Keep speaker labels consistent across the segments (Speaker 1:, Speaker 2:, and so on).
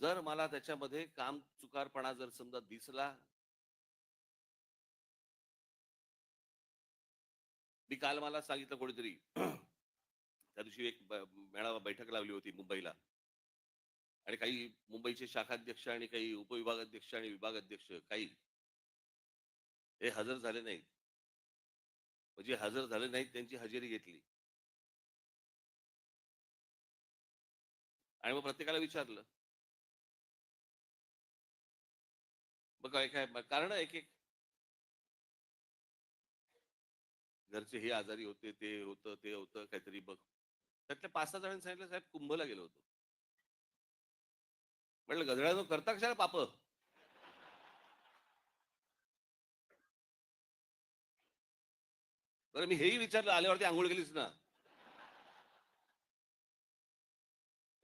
Speaker 1: जर मला त्याच्यामध्ये काम चुकारपणा जर समजा दिसला मी काल मला सांगितलं कोणीतरी त्या दिवशी एक मेळावा बैठक लावली होती मुंबईला. आणि काही मुंबईचे शाखाध्यक्ष आणि काही उपविभागाध्यक्ष आणि विभागाध्यक्ष काही हे हजर झाले नाहीत. म्हणजे हजर झाले नाहीत त्यांची हजेरी घेतली. आणि मग प्रत्येकाला विचारलं काय काय कारण एक एक. घरचे हे आजारी होते ते होतं ते होतं काहीतरी बघ. त्यातल्या पाच सहा जणांनी सांगितलं साहेब कुंभला गेलो होतो. म्हटलं गजळ्यानं करता कशाला पाप? बरं मी हेही विचारलं आल्यावरती आंघोळ केलीच ना?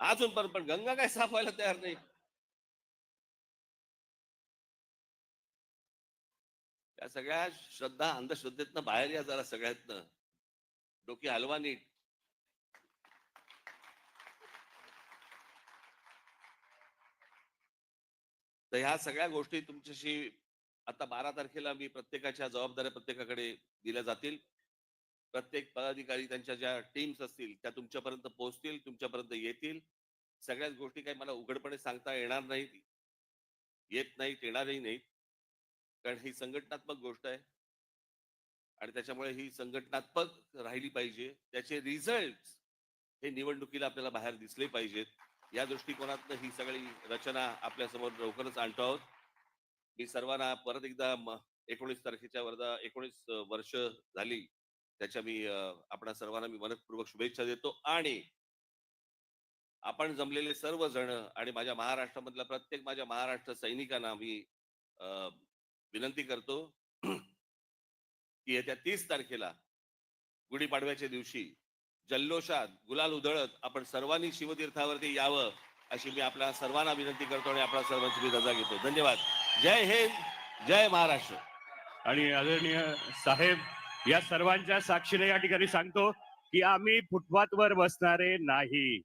Speaker 1: अजून पण पण गंगा काय साफ व्हायला तयार नाही. या सगळ्या श्रद्धा अंधश्रद्धेतनं बाहेर या जरा सगळ्यातनं. डोकी हलवा नीट. तर ह्या सगळ्या गोष्टी तुमच्याशी आता बारा तारखेला मी प्रत्येकाच्या जबाबदाऱ्या प्रत्येकाकडे दिल्या जातील. प्रत्येक पदाधिकारी त्यांच्या ज्या टीम्स असतील त्या तुमच्यापर्यंत पोहोचतील तुमच्यापर्यंत येतील. सगळ्याच गोष्टी काही मला उघडपणे सांगता येणार नाहीत. येत नाहीत येणारही नाहीत. कारण ही संघटनात्मक गोष्ट आहे. आणि त्याच्यामुळे ही संघटनात्मक राहिली पाहिजे. त्याचे रिझल्ट हे निवडणुकीला आपल्याला बाहेर दिसले पाहिजेत. या दृष्टिकोनातनं ही सगळी रचना आपल्यासमोर लवकरच आणतो आहोत. मी सर्वांना परत एकदा एकोणीस तारखेच्या वर्धा एकोणीस वर्ष झाली. त्याच्या मी अ, आपणा सर्वांना मी मनपूर्वक शुभेच्छा देतो आणि आपण जमलेले सर्व जण आणि माझ्या महाराष्ट्रामधल्या प्रत्येक माझ्या महाराष्ट्र सैनिकांना मी विनंती करतो की येत्या तीस तारखेला गुढीपाडव्याच्या दिवशी जल्लोषात गुलाल उधळत आपण सर्वांनी शिवतीर्थावरती यावं अशी मी आपल्या सर्वांना विनंती करतो आणि आपल्या सर्वांची मी रजा घेतो. धन्यवाद. जय हिंद जय महाराष्ट्र.
Speaker 2: आणि आदरणीय साहेब या सर्वांच्या साक्षीने या ठिकाणी सांगतो की आम्ही फुटपाथ वर बसणारे नाही.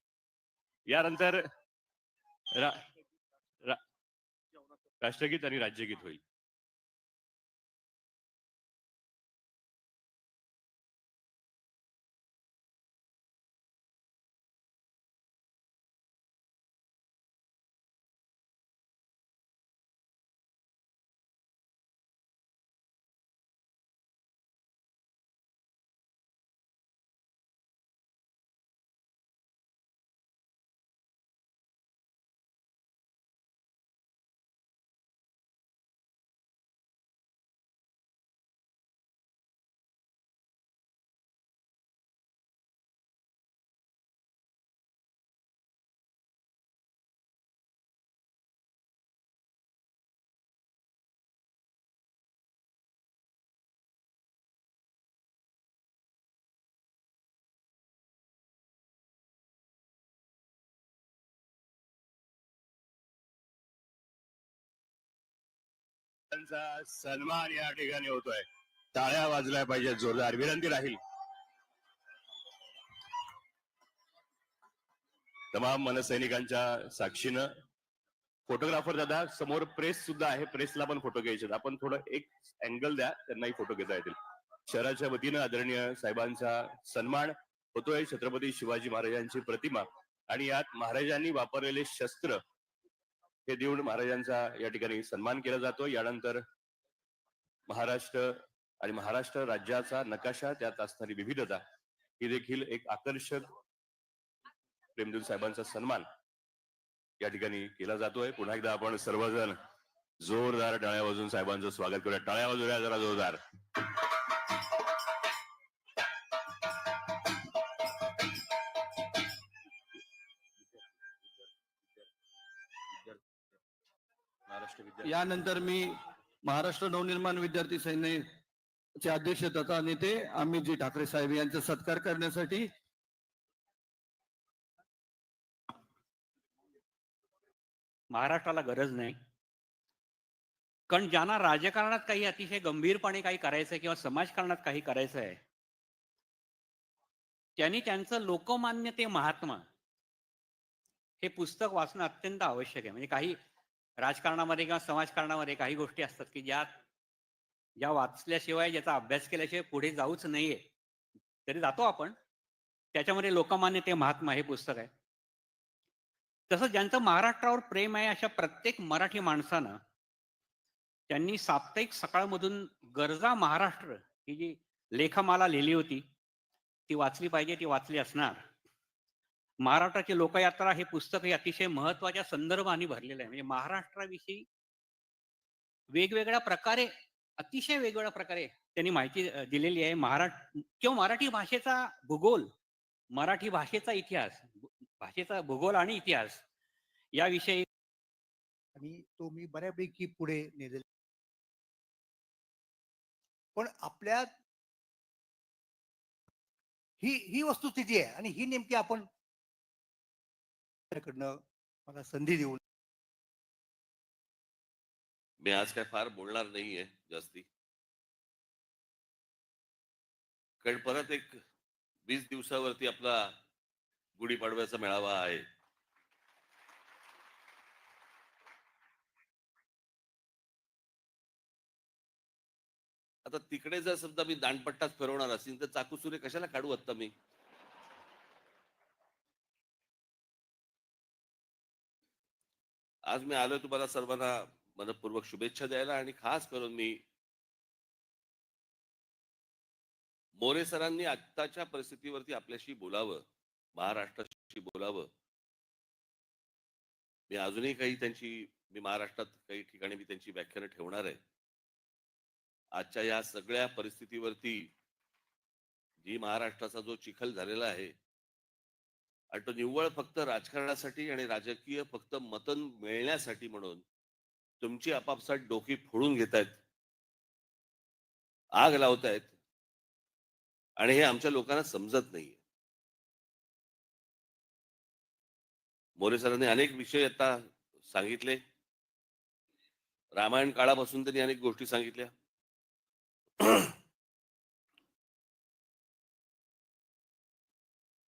Speaker 2: यानंतर रा- रा- राष्ट्रगीत आणि राज्यगीत होईल. त्यांचा सन्मान या ठिकाणी होतोय. टाळ्या वाजल्या पाहिजे जोरदार. विनंती राहील. तमाम मनसैनिकांच्या साक्षीनं फोटोग्राफर दादा समोर प्रेस सुद्धा आहे. प्रेसला पण फोटो घ्यायचे आपण थोडं एक अँगल द्या त्यांनाही फोटो घेता येतील. शहराच्या वतीनं आदरणीय साहेबांचा सन्मान होतोय. छत्रपती शिवाजी महाराजांची प्रतिमा. आणि यात महाराजांनी वापरलेले शस्त्र हे देऊन महाराजांचा या ठिकाणी सन्मान केला जातो. यानंतर महाराष्ट्र आणि महाराष्ट्र राज्याचा नकाशा त्यात असणारी विविधता ही देखील एक आकर्षक प्रेमदेव साहेबांचा सन्मान या ठिकाणी केला जातोय. पुन्हा एकदा आपण सर्वजण जोरदार टाळ्या वाजून साहेबांचं स्वागत करूया. टाळ्या वाजूया जरा जोरदार.
Speaker 3: यानंतर मी महाराष्ट्र नवनिर्माण विद्यार्थी चे अध्यक्ष तथा नेते अमितजी ठाकरे साहेब यांचा सत्कार करण्यासाठी
Speaker 4: महाराष्ट्राला गरज नाही. कारण ज्यांना राजकारणात काही अतिशय गंभीरपणे काही करायचंय किंवा समाजकारणात काही करायचं आहे त्यांनी त्यांचं लोकमान्य ते महात्मा हे पुस्तक वाचणं अत्यंत आवश्यक आहे. म्हणजे काही राजकारणामध्ये किंवा समाजकारणामध्ये काही गोष्टी असतात की ज्या ज्या वाचल्याशिवाय ज्याचा अभ्यास केल्याशिवाय पुढे जाऊच नाहीये. तरी जातो आपण. त्याच्यामध्ये लोकमान्य ते महात्मा हे पुस्तक आहे. तसं ज्यांचं महाराष्ट्रावर प्रेम आहे अशा प्रत्येक मराठी माणसानं त्यांनी साप्ताहिक सकाळमधून गरजा महाराष्ट्र ही जी लेखमाला लिहिली होती ती वाचली पाहिजे ती वाचली असणार. महाराष्ट्राची लोकयात्रा हे पुस्तक हे अतिशय महत्त्वाच्या संदर्भाने भरलेलं आहे. म्हणजे महाराष्ट्राविषयी वेगवेगळ्या प्रकारे अतिशय वेगवेगळ्या प्रकारे त्यांनी माहिती दिलेली आहे. महाराष्ट्र किंवा मराठी भाषेचा भूगोल मराठी भाषेचा इतिहास भाषेचा भूगोल आणि इतिहास याविषयी
Speaker 5: आणि तो मी बऱ्यापैकी पुढे नेले पण आपल्या ही ही वस्तुस्थिती आहे आणि ही नेमकी आपण कडनं मला संधी देऊन
Speaker 1: मी आज काय फार बोलणार नाहीये जास्ती. कारण परत एक वीस दिवसावरती आपला गुढीपाडव्याचा मेळावा आहे. आता तिकडे जर समजा मी दांडपट्टाच फिरवणार असेल तर चाकू सुरे कशाला काढू आत्ता मी? आज मी आलोय तुम्हाला सर्वांना मनपूर्वक शुभेच्छा द्यायला आणि खास करून मी मोरे सरांनी आत्ताच्या परिस्थितीवरती आपल्याशी बोलावं महाराष्ट्राशी बोलावं. मी अजूनही काही त्यांची मी महाराष्ट्रात काही ठिकाणी मी त्यांची व्याख्यानं ठेवणार आहे. आजच्या या सगळ्या परिस्थितीवरती जी महाराष्ट्राचा जो चिखल झालेला आहे आणि तो निव्वळ फक्त राजकारणासाठी आणि राजकीय फक्त मतन मिळण्यासाठी म्हणून तुमची आपापसात डोकी फोडून घेतायत. आग लावतायत. आणि हे आमच्या लोकांना समजत नाहीये. मोरे सरांनी अनेक विषय आता सांगितले. रामायण काळापासून त्यांनी अनेक गोष्टी सांगितल्या.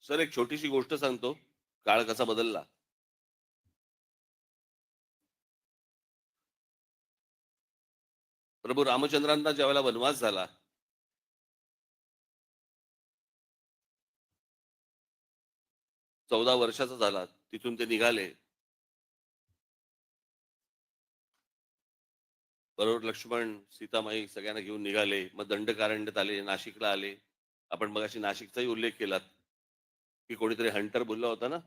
Speaker 1: सर एक छोटीशी गोष्ट सांगतो. काळ कसा बदलला? प्रभू रामचंद्रांना ज्यावेळेला वनवास झाला. चौदा वर्षाचा झाला. तिथून ते निघाले. बरोबर लक्ष्मण सीतामाई सगळ्यांना घेऊन निघाले. मग दंडकारण्यात आले नाशिकला आले. आपण मग अशी नाशिकचाही उल्लेख केलात. की कोणीतरी हंटर बोलला होता ना?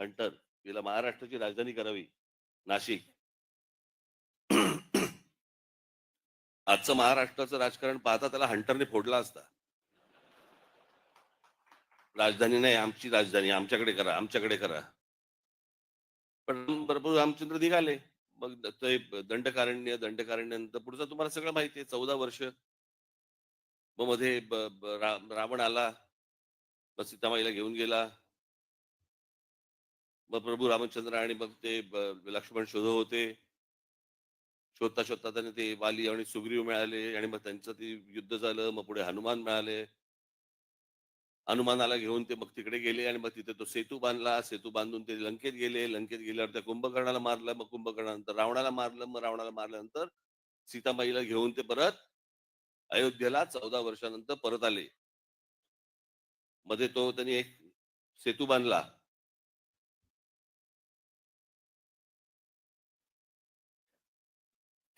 Speaker 1: हंटर तिला महाराष्ट्राची राजधानी करावी नाशिक. आजचं महाराष्ट्राचं राजकारण पाहता त्याला हंटरने फोडला असता. राजधानी नाही आमची राजधानी आमच्याकडे करा आमच्याकडे करा. पण प्रभू रामचंद्र निघाले. मग ते दंडकारण्य दंडकारण्यानंतर पुढचं तुम्हाला सगळं माहिती आहे चौदा वर्ष. मग मध्ये रावण आला. मग सीतामाईला घेऊन गेला. मग प्रभू रामचंद्र आणि मग ते लक्ष्मण शोध होते. शोधता शोधता त्यांना ते वाली आणि सुग्रीव मिळाले आणि मग त्यांचं ते युद्ध झालं मग पुढे हनुमान मिळाले. हनुमानाला घेऊन ते मग तिकडे गेले आणि मग तिथे तो सेतू बांधला. सेतू बांधून ते लंकेत गेले. लंकेत गेल्यावर त्या कुंभकर्णाला मारलं. मग कुंभकर्णानंतर रावणाला मारलं. मग रावणाला मारल्यानंतर सीतामाईला घेऊन ते परत अयोध्येला चौदा वर्षानंतर परत आले. मध्ये तो त्यांनी एक सेतू बांधला.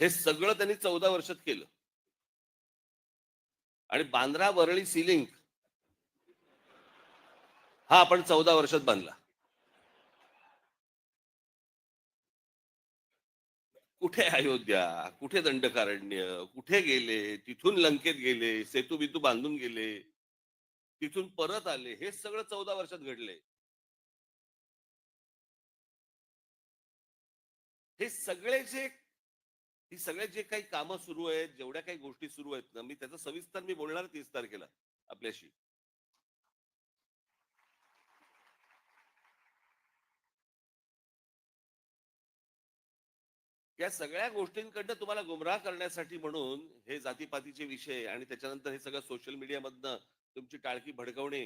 Speaker 1: हे सगळं त्यांनी चौदा वर्षात केलं. आणि बांद्रा वरळी सिलिंग हा आपण चौदा वर्षात बांधला. कुठे अयोध्या? कुठे दंडकारण्य? कुठे गेले? तिथून लंकेत गेले? सेतू बितू बांधून गेले? तिथून परत आले हे सगळं चौदा वर्षात घडले. हे सगळे जे ही सगळे जे काही कामं सुरू आहेत जेवढ्या काही गोष्टी सुरू आहेत ना मी त्याचं सविस्तर मी बोलणार तीस तारखेला आपल्याशी. या सगळ्या गोष्टींकडनं तुम्हाला गुमराह करण्यासाठी म्हणून हे जातीपातीचे विषय आणि त्याच्यानंतर हे सगळं सोशल मीडियामधनं तुमची टाळकी भडकवणे.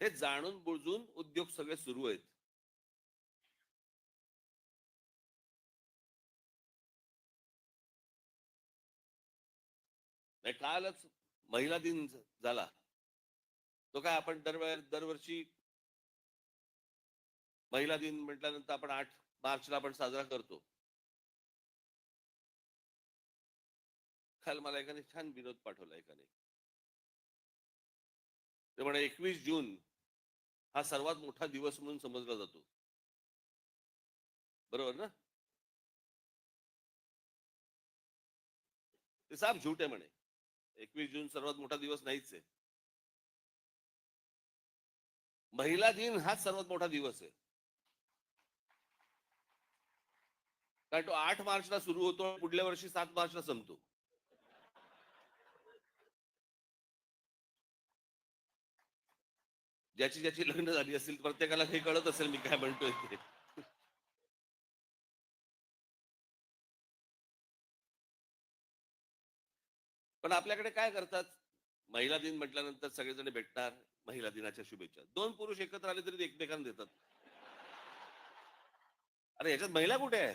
Speaker 1: हे जाणून बुजून उद्योग सगळे सुरू आहेत. नाही कालच महिला दिन झाला. तो काय आपण दरवेळ दरवर्षी महिला दिन म्हटल्यानंतर आपण आठ मार्चला आपण साजरा करतो. काल मला एकाने छान विनोद पाठवला एकाने. ते म्हणे एकवीस जून हा सर्वात मोठा दिवस म्हणून समजला जातो. बरोबर ना? ते साफ झूट आहे म्हणे. एकवीस जून सर्वात मोठा दिवस नाहीच आहे. महिला दिन हाच सर्वात मोठा दिवस आहे. कारण तो आठ मार्चला सुरू होतो पुढल्या वर्षी सात मार्चला संपतो. ज्याची ज्याची लग्न झाली असतील प्रत्येकाला हे कळत असेल मी काय म्हणतोय ते. पण आपल्याकडे काय करतात? महिला दिन म्हटल्यानंतर सगळेजण भेटणार महिला दिनाच्या शुभेच्छा. दोन पुरुष एकत्र आले तरी एकमेकांना देतात. अरे याच्यात महिला कुठे आहे?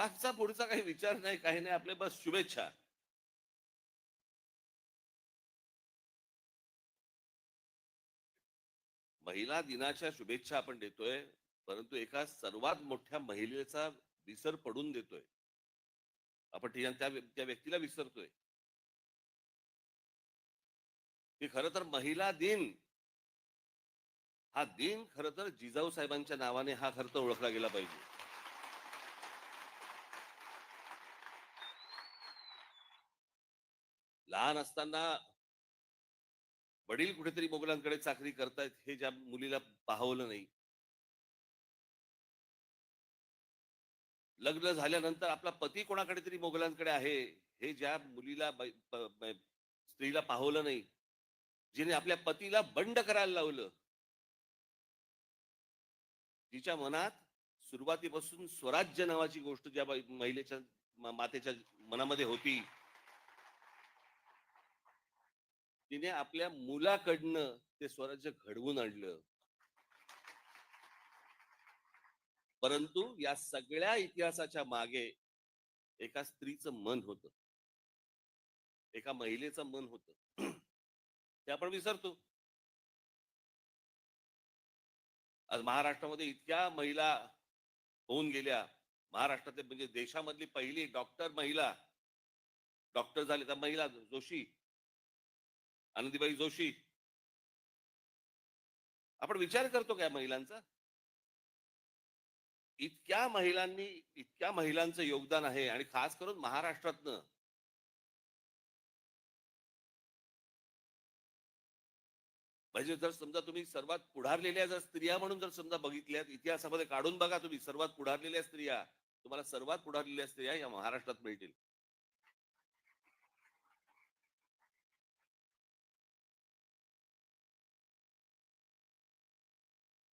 Speaker 1: मागचा पुढचा काही विचार नाही काही नाही. आपले बस शुभेच्छा. महिला दिनाच्या शुभेच्छा आपण देतोय परंतु एका सर्वात मोठ्या महिलेचा विसर पडून देतोय. आपण त्या त्या व्यक्तीला विसरतोय. की खर तर महिला दिन हा दिन खर तर जिजाऊ साहेबांच्या नावाने हा खर तर ओळखला गेला पाहिजे. लहान असताना वडील कुठेतरी मोगलांकडे चाकरी करतायत हे ज्या मुलीला पाहवलं नाही. लग्न झाल्यानंतर आपला पती कोणाकडे तरी मोगलांकडे आहे हे ज्या मुलीला स्त्रीला पाहवलं नाही जिने आपल्या पतीला बंड करायला लावलं. तिच्या मनात सुरुवातीपासून स्वराज्य नावाची गोष्ट ज्या महिलेच्या मातेच्या मनामध्ये होती तिने आपल्या मुलाकडनं ते स्वराज्य घडवून आणलं. परंतु या सगळ्या इतिहासाच्या मागे एका स्त्रीचं मन होत. एका महिलेचं मन होत. ते आपण विसरतो. आज महाराष्ट्रामध्ये इतक्या महिला होऊन गेल्या. महाराष्ट्रातले म्हणजे देशामधली पहिली डॉक्टर महिला. डॉक्टर झाले त्या महिला जोशी. आनंदीबाई जोशी. आपण विचार करतो काय महिलांचा? इतक्या महिलांनी इतक्या महिलांचं योगदान आहे आणि खास करून महाराष्ट्रातनं. म्हणजे जर समजा तुम्ही सर्वात पुढारलेल्या जर स्त्रिया म्हणून जर समजा बघितल्यात इतिहासामध्ये काढून बघा तुम्ही सर्वात पुढारलेल्या स्त्रिया. तुम्हाला सर्वात पुढारलेल्या स्त्रिया या महाराष्ट्रात मिळतील.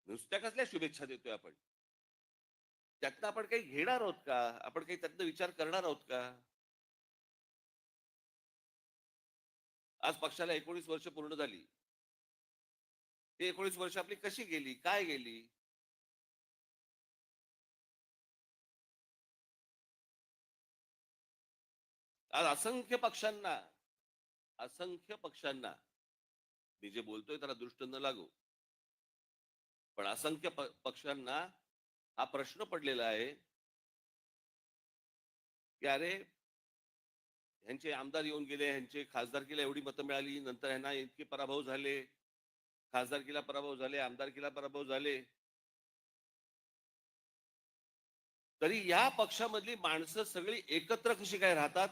Speaker 1: नुसत्या कसल्या शुभेच्छा देतोय आपण? त्यातनं आपण काही घेणार आहोत का? आपण काही त्यातनं विचार करणार आहोत का? आज पक्षाला एकोणीस वर्ष पूर्ण झाली. ते एकोणीस वर्ष आपली कशी गेली? काय गेली? आज असंख्य पक्षांना असंख्य पक्षांना मी जे बोलतोय त्याला दृष्ट न लागू पण असंख्य पक्षांना हा प्रश्न पडलेला आहे की अरे ह्यांचे आमदार येऊन गेले ह्यांचे खासदारकीला एवढी मतं मिळाली नंतर ह्यांना इतके पराभव झाले खासदारकीला पराभव झाले आमदारकीला पराभव झाले. तरी या पक्षामधली माणसं सगळी एकत्र कशी काय राहतात?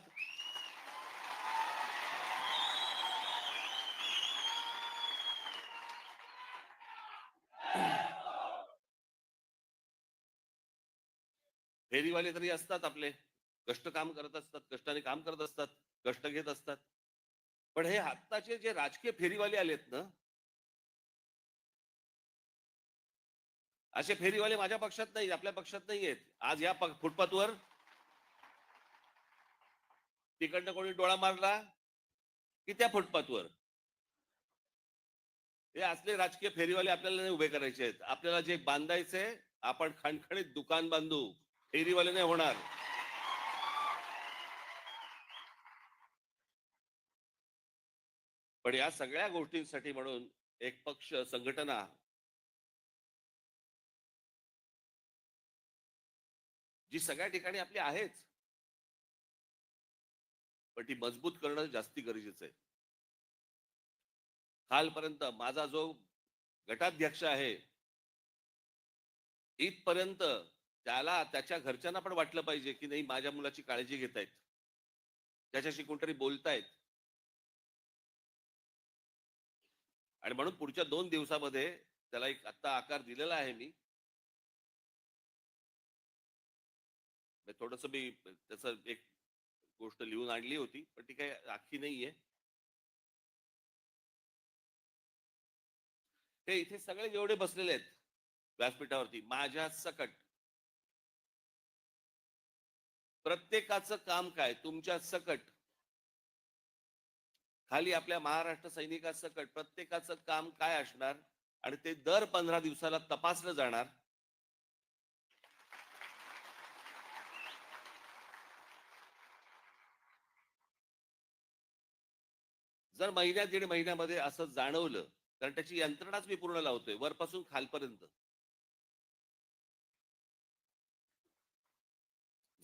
Speaker 1: फेरीवाले तरी असतात आपले. कष्ट काम करत असतात कष्टाने काम करत असतात कष्ट घेत असतात. पण हे आत्ताचे जे राजकीय फेरीवाले आलेत ना असे फेरीवाले माझ्या पक्षात नाही आपल्या पक्षात नाही आहेत आज या फुटपाथवर तिकडनं कोणी डोळा मारला की त्या फुटपाथवर. हे असले राजकीय फेरीवाले आपल्याला नाही उभे करायचे आहेत. आपल्याला जे बांधायचे आपण खणखणीत दुकान बांधू. फेरीवाले नाही होणार. पण या सगळ्या गोष्टींसाठी म्हणून एक पक्ष संघटना जी सगळ्या ठिकाणी आपली आहेच पण ती मजबूत करणं जास्ती गरजेचं आहे. कालपर्यंत माझा जो गटाध्यक्ष आहे इथपर्यंत त्याला त्याच्या घरच्यांना पण वाटलं पाहिजे की नाही माझ्या मुलाची काळजी घेत आहेत त्याच्याशी कोणतरी बोलतायत. आणि म्हणून पुढच्या दोन दिवसामध्ये त्याला एक आता आकार दिलेला आहे मी. थोडस मी त्याच एक गोष्ट लिहून आणली होती पण ती काही आखी नाहीये. ते इथे सगळे जेवढे बसलेले आहेत व्यासपीठावरती. माझ्या सकट. प्रत्येकाचं काम काय? तुमच्या सकट. खाली आपल्या महाराष्ट्र सैनिकासकट प्रत्येकाचं काम काय असणार? आणि ते दर पंधरा दिवसाला तपासलं जाणार. जर महिन्यात दीड महिन्यामध्ये असं जाणवलं कारण त्याची यंत्रणाच मी पूर्ण लावतोय. वरपासून खालपर्यंत.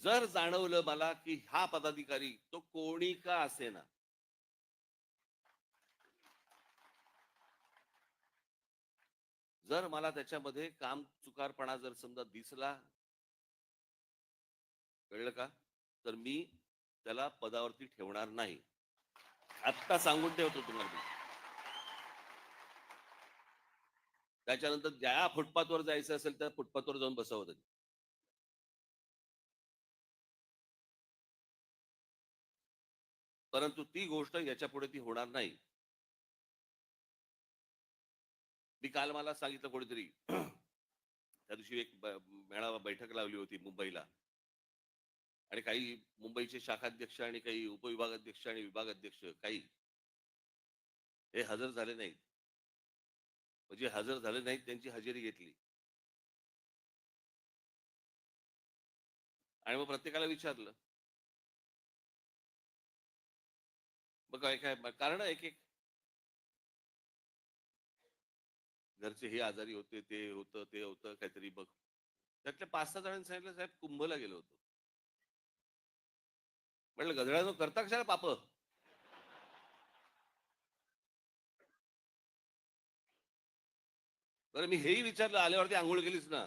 Speaker 1: जर जाणवलं मला की हा पदाधिकारी तो कोणी का असेना? जर मला त्याच्यामध्ये काम चुकारपणा जर समजा दिसला कळलं का? तर मी त्याला पदावरती ठेवणार नाही. आत्ता सांगून ठेवतो तुम्हाला त्याच्यानंतर ज्या फुटपाथवर जायचं असेल त्या फुटपाथवर जाऊन बसावं परंतु ती गोष्ट याच्यापुढे ती होणार नाही. मी काल मला सांगितलं कोणीतरी त्या दिवशी एक मेळावा बैठक लावली होती मुंबईला. आणि काही मुंबईचे शाखाध्यक्ष आणि काही उपविभागाध्यक्ष आणि विभागाध्यक्ष काही हे हजर झाले नाहीत. म्हणजे हजर झाले नाहीत त्यांची हजेरी घेतली. आणि मग प्रत्येकाला विचारलं मग काय काय कारण एक एक घरचे हे आजारी होते ते होतं ते होतं काहीतरी बघ. त्यातल्या पाच सहा जणांनी सांगितलं साहेब कुंभला गेलो होतो. म्हटलं गधड्यानं करता कशाला पाप? बरं मी हेही विचारलं आल्यावरती आंघोळ केलीच ना?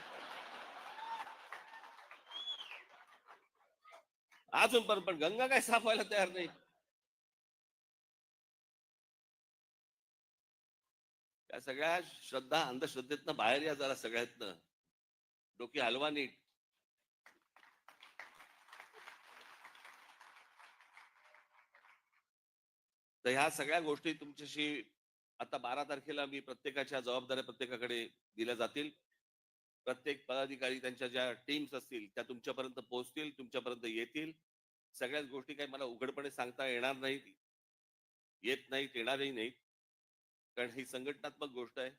Speaker 1: अजून पण पण गंगा काय साफ व्हायला तयार नाही. त्या सगळ्या श्रद्धा अंधश्रद्धेतनं बाहेर या जरा सगळ्यातनं. डोकी हलवा नीट. तर ह्या सगळ्या गोष्टी तुमच्याशी आता बारा तारखेला मी प्रत्येकाच्या जबाबदाऱ्या प्रत्येकाकडे दिल्या जातील. प्रत्येक पदाधिकारी त्यांच्या ज्या टीम्स असतील त्या तुमच्यापर्यंत पोहोचतील तुमच्यापर्यंत येतील. सगळ्याच गोष्टी काही मला उघडपणे सांगता येणार नाहीत. येत नाहीत येणारही नाहीत. कारण ही संघटनात्मक गोष्ट आहे.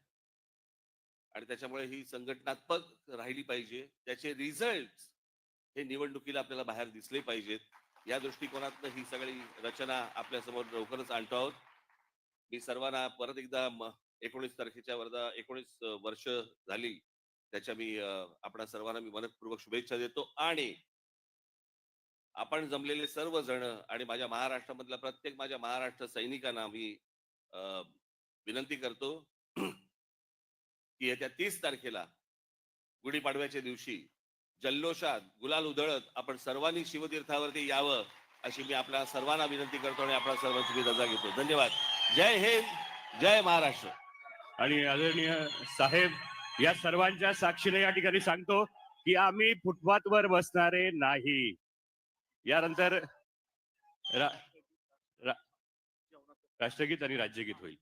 Speaker 1: आणि त्याच्यामुळे ही संघटनात्मक राहिली पाहिजे. त्याचे रिझल्ट हे निवडणुकीला आपल्याला बाहेर दिसले पाहिजेत. या दृष्टिकोनातनं ही सगळी रचना आपल्यासमोर लवकरच आणतो आहोत. मी सर्वांना परत एकदा एकोणीस तारखेच्या वर्धा एकोणीस वर्ष झाली. त्याच्या मी अ, आपणा सर्वांना मी मनपूर्वक शुभेच्छा देतो आणि आपण जमलेले सर्व जण आणि माझ्या महाराष्ट्रामधल्या प्रत्येक माझ्या महाराष्ट्र सैनिकांना मी विनंती करतो की येत्या तीस तारखेला गुढीपाडव्याच्या दिवशी जल्लोषात गुलाल उधळत आपण सर्वांनी शिवतीर्थावरती यावं अशी मी आपल्या सर्वांना विनंती करतो आणि आपल्या सर्वांची मी रजा घेतो. धन्यवाद. जय हिंद जय महाराष्ट्र.
Speaker 2: आणि आदरणीय साहेब या सर्वांच्या साक्षीने या ठिकाणी सांगतो की आम्ही फुटपाथ वर बसणारे नाही. यानंतर रा- रा- राष्ट्रगीत आणि राज्यगीत होईल.